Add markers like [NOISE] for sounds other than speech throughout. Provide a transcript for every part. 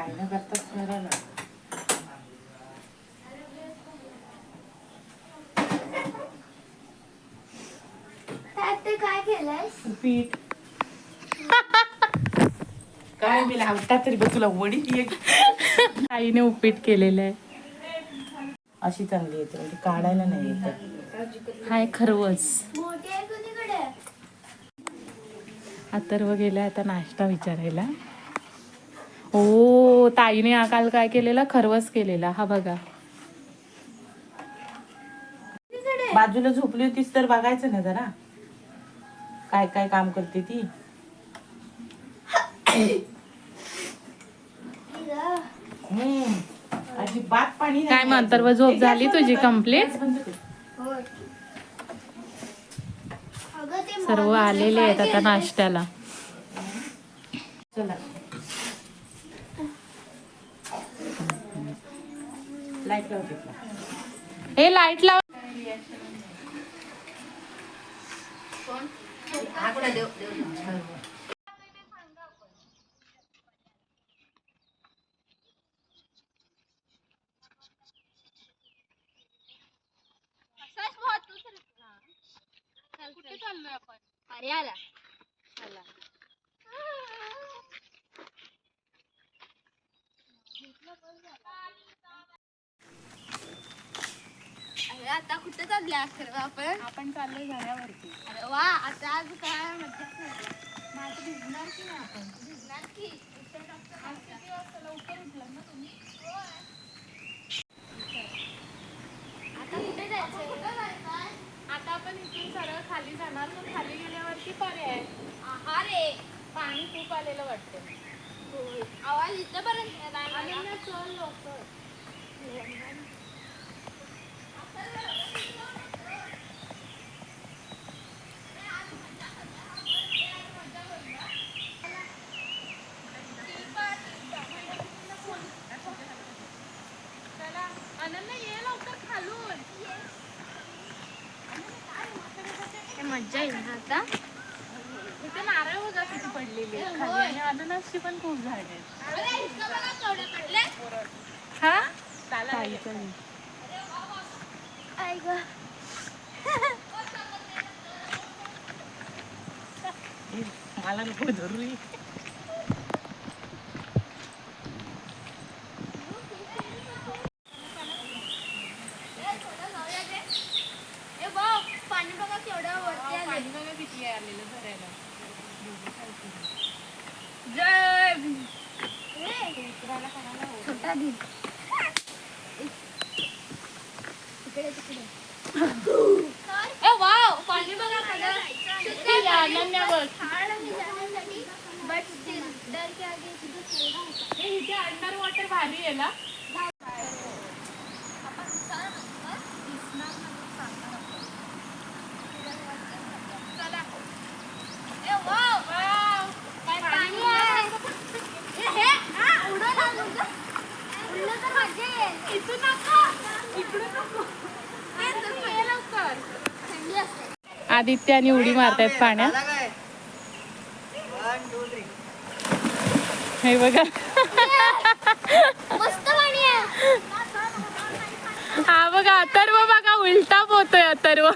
काय न करता करायला त्यात ते काय केलंयस? पीठ. काय मी लावता तरी बघ तुला वडी एक. आईने उपीट केलेलं आहे. अशी चांगली येते म्हणजे काढायला नाही येत. हाय खरवस. मोठी आहे कुणीकडे? अथर्व गेलाय आता नाश्ता विचारायला. हो ताईने काल काय केलेला? खरवस केलेला. हा बघा. बाजूला झोपली होतीस तर बघायचं ना जरा. काय काय काम करते ती. अजिबात पाणी काय मग अथर्व झोप झाली तुझी ते सर्व आलेले आहेत आता? नाश्त्याला. चला. लाइट लावते का? हे लाइट लाव कुठे चाललोय आपण अरे आला आला अरे आता कुठे चालले अखेर आपण. आपण चाललोय घरावरती. अरे वा आता आज काय मजा भिजणार की नाही आपण? भिजणार की? आज किती वाजता लवकर उठला ना तुम्ही? आता कुठे जायचं कुठे जायचं आता आपण इथून सरळ खाली जाणार खाली गेल्यावरती पर्याय. आहा रे. पाणी खूप आलेलं वाटतं आवाज इथपर्यंत मला. चल लवकर चला अनन्या ये लवकर खालून काय मज्जा येईल ना आता? इथे नारळ बघा किती पडलेली खाली आणि अननसची पण खूप झाड आहेत. हा. आई ग. मला नको धरू ही. ए भाऊ पाणी बघा केवढं वरती आले पाणी बघा किती आहे आलेलं भरायला जय तिकडे तिकडे वाव पाणी बघा बघ बट डर के आगे हे इथे अंडर वॉटर भारी आहे ना ए वाव काय पाणी आहे ए, हे हा उडव ना मुलगा. उडलं तर मजा येईल इथून नको इकडून नको ए, तसं ये लवकर. थंडी असते आदित्य आणि उडी मारतायत पाण्यात हे बघा. मस्त पाणी आहे. हा बघा अथर्व बघा उलटा पोहतोय अथर्व ए,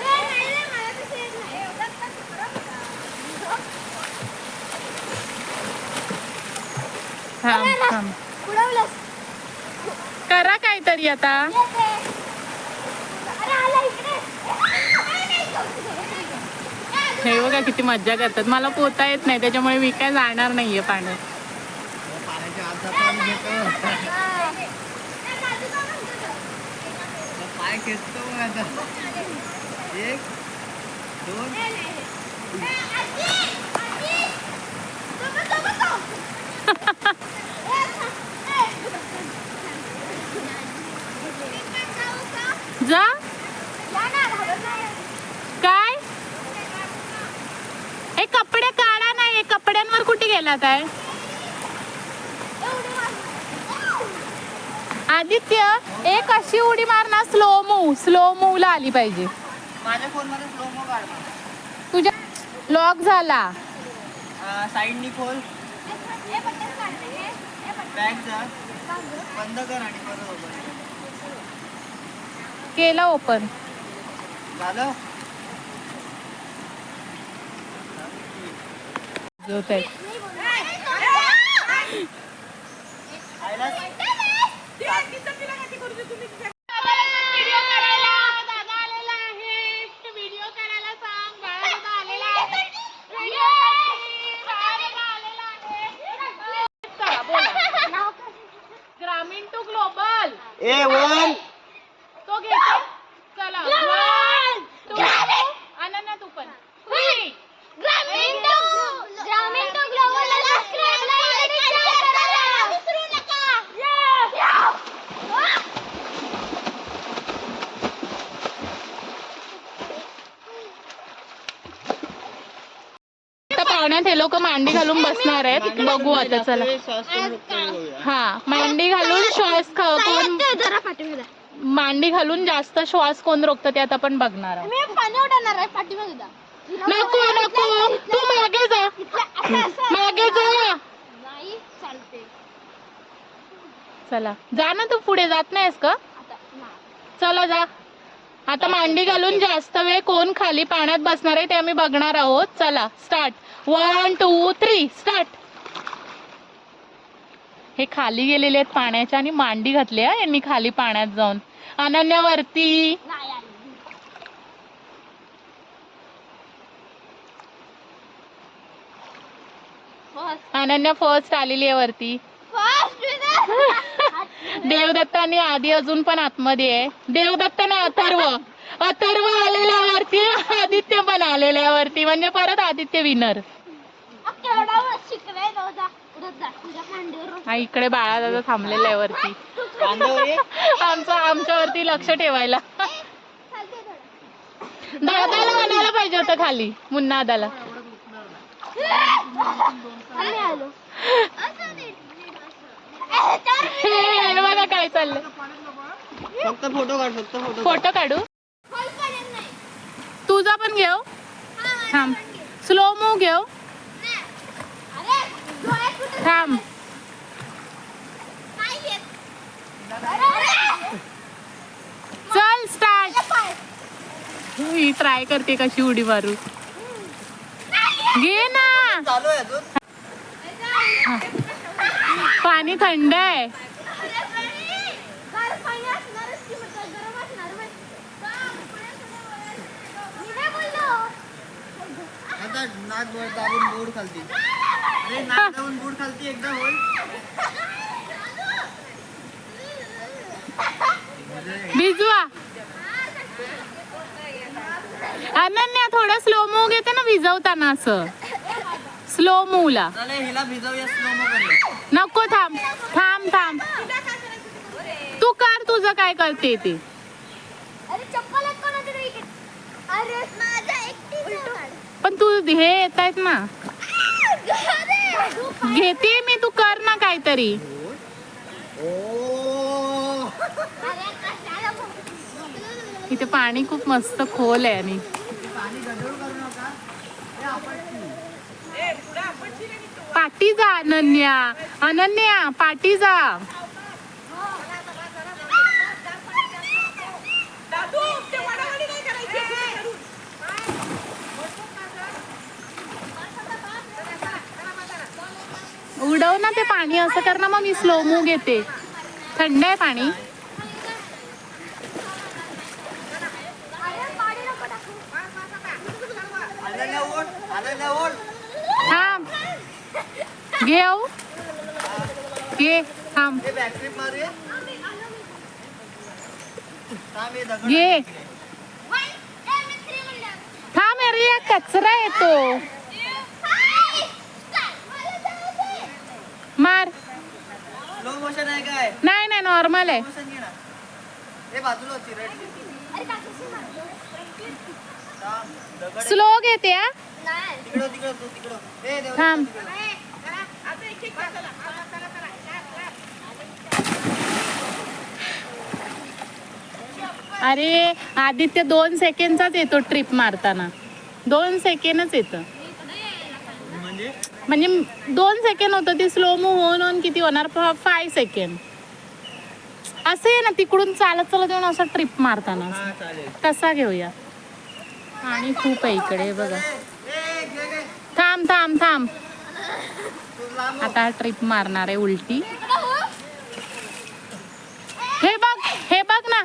नाही रे, मला तसं येत नाही. एवढंच तर थांब थांब. उडवलंस. करा काहीतरी आता. हे बघा किती मज्जा करतात. मला पोहता येत नाही त्याच्यामुळे मी काय जाणार नाहीये पाण्यात. एक दोन. जा. काय? हे कपडे काढा नाही हे कपड्यांवर कुठे गेलात आहे आदित्य एक अशी उडी मार ना स्लो मूव स्लो मूवला आली पाहिजे. माझ्या फोनमध्ये स्लो मो काढ तुझ्या लॉक झाला. साईडनी खोल. बॅग जा. बंद कर आणि परत. केला ओपन झालं? जोत आहे नाही बोलणार. आयला व्हिडिओ करायला दादा आलेला आहे व्हिडिओ करायला सांग बाळा दादा आलेला आहे चला बोला ग्रामीण टू ग्लोबल ए वन तो घेतो चला One, two, अनन्या तू पण Three. Gramin to Gramin to ग्लोबलला subscribe like आणि शेअर करायला विसरू नका आता पाहुण्यात हे लोक मांडी घालून बसणार आहेत. बघू आता चला. हा मांडी घालून श्वास ख- कोण जरा पाठीमागे मांडी घालून जास्त श्वास कोण रोखतं ते आता आपण बघणार आहोत. नको नको तू मागे जा. मागे जा. चला जा ना तू पुढे जात नाहीस का. चला जा. आता मांडी घालून जास्त वेळ कोण खाली पाण्यात बसणार आहे ते आम्ही बघणार आहोत. चला start one two three start हे खाली गेलेले आहेत पाण्याच्या आणि मांडी घातली हा यांनी खाली पाण्यात जाऊन. अनन्यावरती. अनन्या फर्स्ट आलेली आहे वरती. देवदत्ताने आणि आधी अजून पण आतमध्ये आहे. देवदत्त अथर्व. अथर्व आलेल्या वरती आदित्य पण आलेल्या वरती म्हणजे परत आदित्य विनर हा इकडे बाळा दादा थांबलेला आहे वरती. आमचं आमच्यावरती लक्ष ठेवायला. दादाला म्हणायला पाहिजे होतं खाली. मुन्ना दादाला आम्ही आलो. असं नीट, नीट असं. ए, चाल. हे हे [LAUGHS] बघा काय चाललंय? फक्त फोटो काढ फक्त फोटो फोटो काढू. तुझा पण घेऊ? थांब. स्लो मूव घेऊ? थांब. चल स्टार्ट. ही ट्राय करते कशी उडी मारू. घे ना. पाणी थंड आहे. आता नाक दाबून बोट खालती. अरे नाक दाबून बोट खालती एकदा होईल भिजवा. अनन्या थोडं स्लो मूव घेते ना भिजवताना असं. स्लो मध्ये. नको थांब थांब थांब. तू कर तुझं काय करते ते. पण तू हे येत आहेत ना घेते मी तू कर ना काहीतरी. इथे पाणी खूप मस्त खोल आहे आणि. पाठी जा अनन्या अनन्या पाठी जा उडव ना ते पाणी असं कर ना मग मी स्लो मूव घेते. थंड आहे पाणी अरे, पाणी नको टाकू. आलेल्या ओढ आलेल्या ओढ थांब घेऊ घे थांब हे बॅकफ्लिप मारूया थांब हे दगड घे म्हणलं. थांब अरे या कचरा येतो. हाय, काय? मला जाऊ दे. मार. स्लो मोशन आहे काय? नाही नाही नॉर्मल आहे. मोशन घे ना हे बाजूला होती रेड अरे, काकीशी मारतो. थांब दगड आहे. स्लो घेते हा नाही. तिकडं तिकडं तू तिकडं ए देवदत्त थांब. तिकडं. अरे आदित्य दोन सेकंडचाच येतो ट्रिप मारताना. दोन सेकंडच येतं. म्हणजे? म्हणजे दोन सेकंड होतं ते स्लो मूव होऊन होऊन किती होणार? फाय सेकंड असं आहे ना तिकडून चालत चालत येऊन असं ट्रिप मारताना. तसा घेऊया. आणि खूप आहे इकडे बघा. थांब थांब थांब. आता ट्रिप मारणार आहे उलटी. हे बघ हे बघ ना.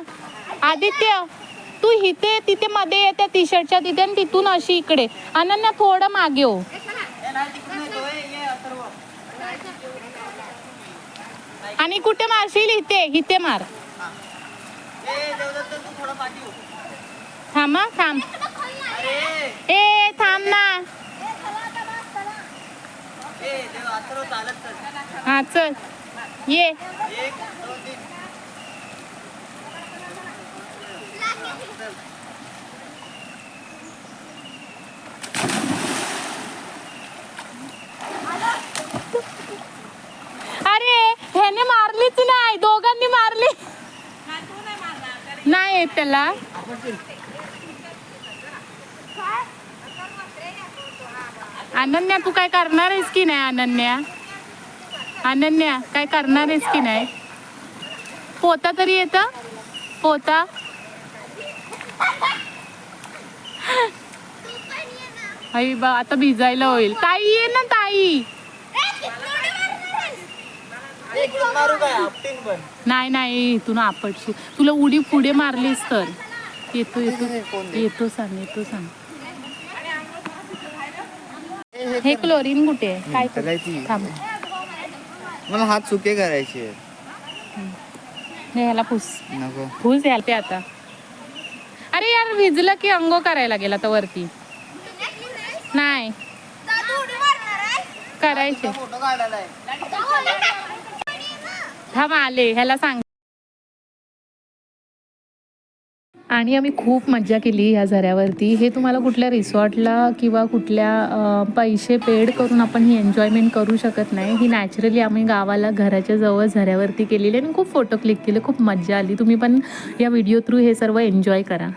आदित्य तू इथे तिथे मध्ये ये त्या टी शर्टच्या तिथे आणि तिथून अशी इकडे. अनन्या थोडं मागे हो. आणि कुठे मारशील? इथे इथे मार. थांबा थांब थांब. ए थांब ना. हा चल. ये एक दोन तीन चल. अरे ह्याने मारलीच नाही दोघांनी मारली. नाही येत त्याला. अनन्या तू काय करणार आहेस की नाही अनन्या? अनन्या काय करणार आहेस की नाही? पोता तरी येत? पोता? आई बा आता भिजायला होईल. ताई ये ना ताई. नाही नाही तू ना आपटशी तुला उडी पुढे मारलीस तर. येतो येतो? येतो सांग येतो सांग. हे क्लोरीन कुठे आहे? काय? करायची थांब. मला हात सुके करायचे ह्याला पुस नको. पुस याल ते आता. अरे यार भिजलं की अंगो करायला गेला तर वरती. नाही. करायचे. फोटो थांब आले ह्याला सांग. आणि आम्ही खूप मज्जा केली ह्या झऱ्यावरती. हे तुम्हाला कुठल्या रिसॉर्टला किंवा कुठल्या पैसे पेड करून आपण ही एन्जॉयमेंट करू शकत नाही. ही नॅचरली आम्ही गावाला घराच्या जवळ झऱ्यावरती केलेली आणि खूप फोटो क्लिक केले खूप मज्जा आली. तुम्ही पण या व्हिडिओ थ्रू हे सर्व एन्जॉय करा.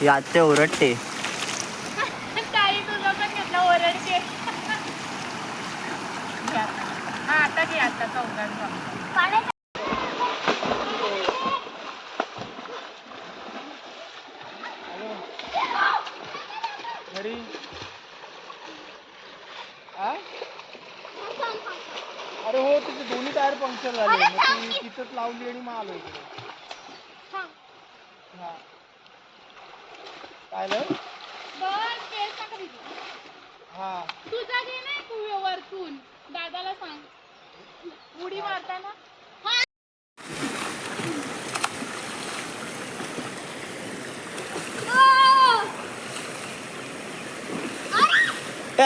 याचे ओरडते. ताई तुझं पण घेतलं ओरडते. हा आता घे आता चौघांचा घरी? अरे हो तिचे दोन्ही टायर पंक्चर झाले. मग ती तिथंच लावली आणि मग आलो इकडे हा झालं? हा. तुझा घे नाही तू वरतून. दादाला सांग. उडी मारताना.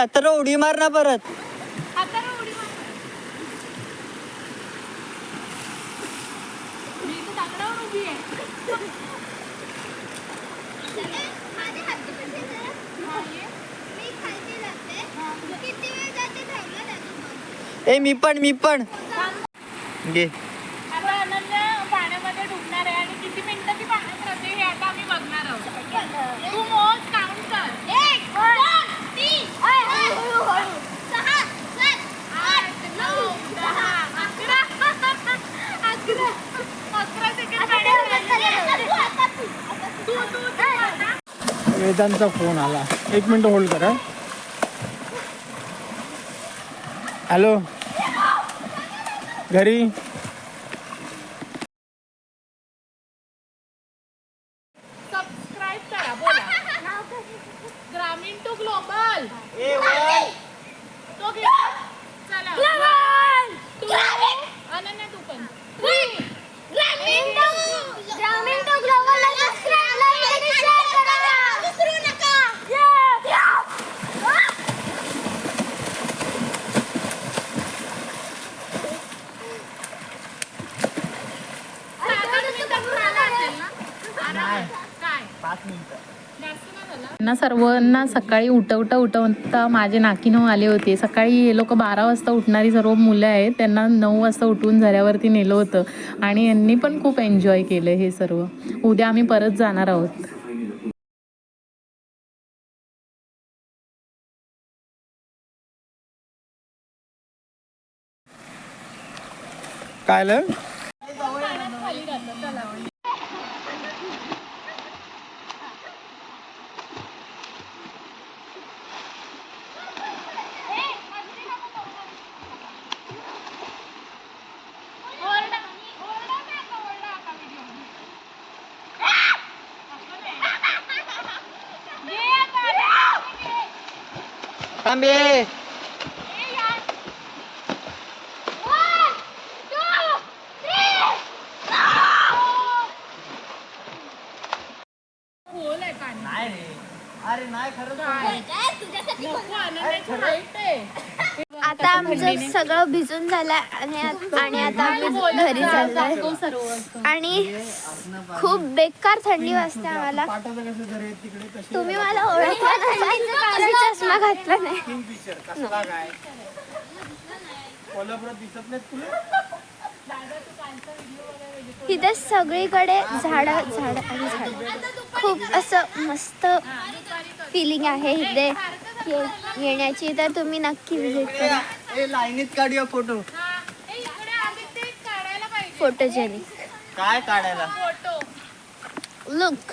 आता उडी मार ना परत आता ना उडी मार मी इथे दगडावर उभी आहे ए मी पण मी पण. घे. आता अनन्या पाण्यामध्ये डुबणार आहे आणि किती मिनिटं ती पाण्यात राहते हे आता आम्ही बघणार आहोत. तू मोज काउंट कर. एक दोन तीन हळू हळू सहा सात आठ नऊ दहा अकरा. अकरा. अकरा सेकंड पाण्यात राहिले. तू तू तू आता. वेदांचा फोन आला. एक मिनिट होल्ड करा. हॅलो? घरी सबस्क्राईब करा बोला ग्रामीण टू ग्लोबल ए वन तो घे चला One, two, अनन्या तू पण Three. Gramin to Gramin to ग्लोबलला subscribe like आणि शेअर करा विसरू नका सात आठ मिनिटात झाला असेल ना? काय पाच मिनिटं जास्त नाही झालं त्यांना सर्वांना सकाळी उठवता उठवता माझे नाकीनऊ आले होते. सकाळी हे लोक बारा वाजता उठणारी सर्व मुलं आहेत. त्यांना नऊ वाजता उठून झऱ्यावरती नेलं होतं. आणि यांनी पण खूप एन्जॉय केलं हे सर्व. उद्या आम्ही परत जाणार आहोत. काय थांबे नाही रे अरे नाही खरंच आता आमचं सगळं भिजून झालंय आणि आत- आणि आता आम्ही घरी चाललोय. आणि खूप बेकार थंडी वाजते आम्हाला. तुम्ही मला ओळखलं मी चष्मा घातला नाही. इथे सगळीकडे झाड झाड आणि झाड. खूप असं मस्त फिलिंग आहे इथे. येण्याची तर तुम्ही नक्की विजिट करा. लाईनीत काढूया फोटो. फोटोजेनिक काय काढायला? लुक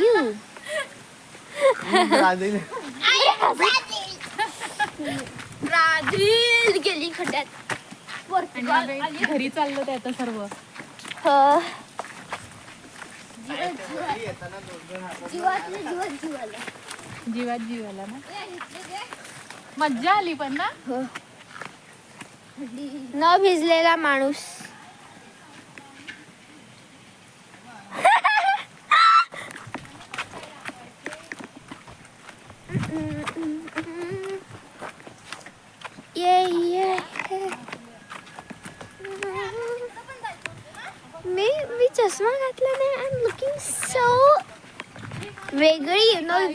यू ब्राझील ब्राझील गेली खड्ड्यात. घरी चाललो ते आता सर्व. हो. जीवात जीवाला ना. मज्जा आली पण ना? न भिजलेला माणूस ये ये मी मी चष्मा घातला नाही आय एम लुकिंग सो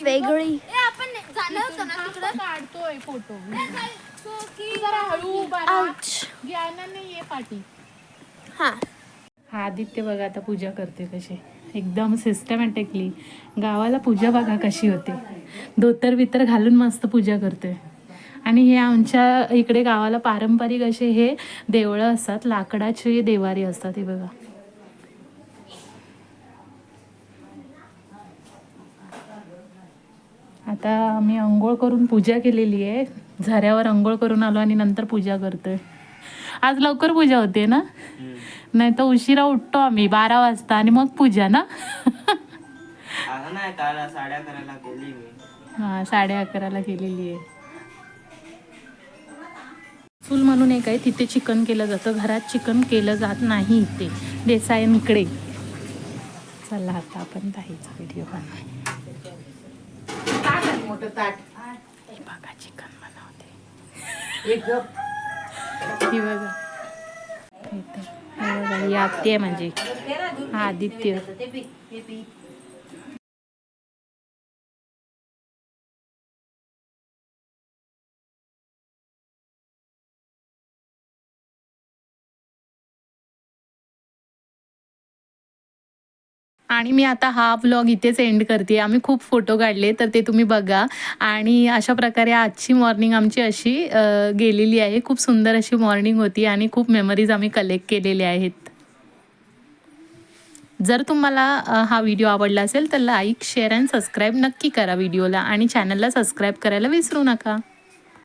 वेगळी आपण जाणार होतो ना तिकडं? काढतोय फोटो जरा हळू आउच ज्ञानाने ये पाठी. हा. हा आदित्य बघा आता पूजा करते कशी. एकदम सिस्टमॅटिकली गावाला पूजा बघा कशी होते. धोतर बितर घालून मस्त पूजा करते आणि हे आमच्या इकडे गावाला पारंपरिक असे हे देवळं असतात. लाकडाचे देवारे असतात हे बघा. आता आम्ही आंघोळ करून पूजा केलेली आहे. झऱ्यावर आंघोळ करून आलो आणि नंतर पूजा करतोय. आज लवकर पूजा होते ना? नाही तर उशिरा उठतो आम्ही बारा वाजता आणि मग पूजा ना? हा साडे अकराला केलेली आहे. चूल म्हणून एक आहे तिथे चिकन केलं जातं. घरात चिकन केलं जात नाही इथे. देसायांकडे चला आता आपण ताईचा व्हिडिओ बनवू मोठं ताट. बघा चिकन बनवते. एक गप. ही बघा. इथे हे बघा ही आत्ती आहे माझी हा आदित्य. आणि मी आता हा व्लॉग इथेच एंड करते. आम्ही खूप फोटो काढले तर ते तुम्ही बघा. आणि अशा प्रकारे आजची मॉर्निंग आमची अशी गेलेली आहे. खूप सुंदर अशी मॉर्निंग होती आणि खूप मेमरीज आम्ही कलेक्ट केलेल्या आहेत. जर तुम्हाला हा व्हिडिओ आवडला असेल तर लाईक शेअर अँड सबस्क्राईब नक्की करा व्हिडिओला आणि चॅनलला सबस्क्राईब करायला विसरू नका.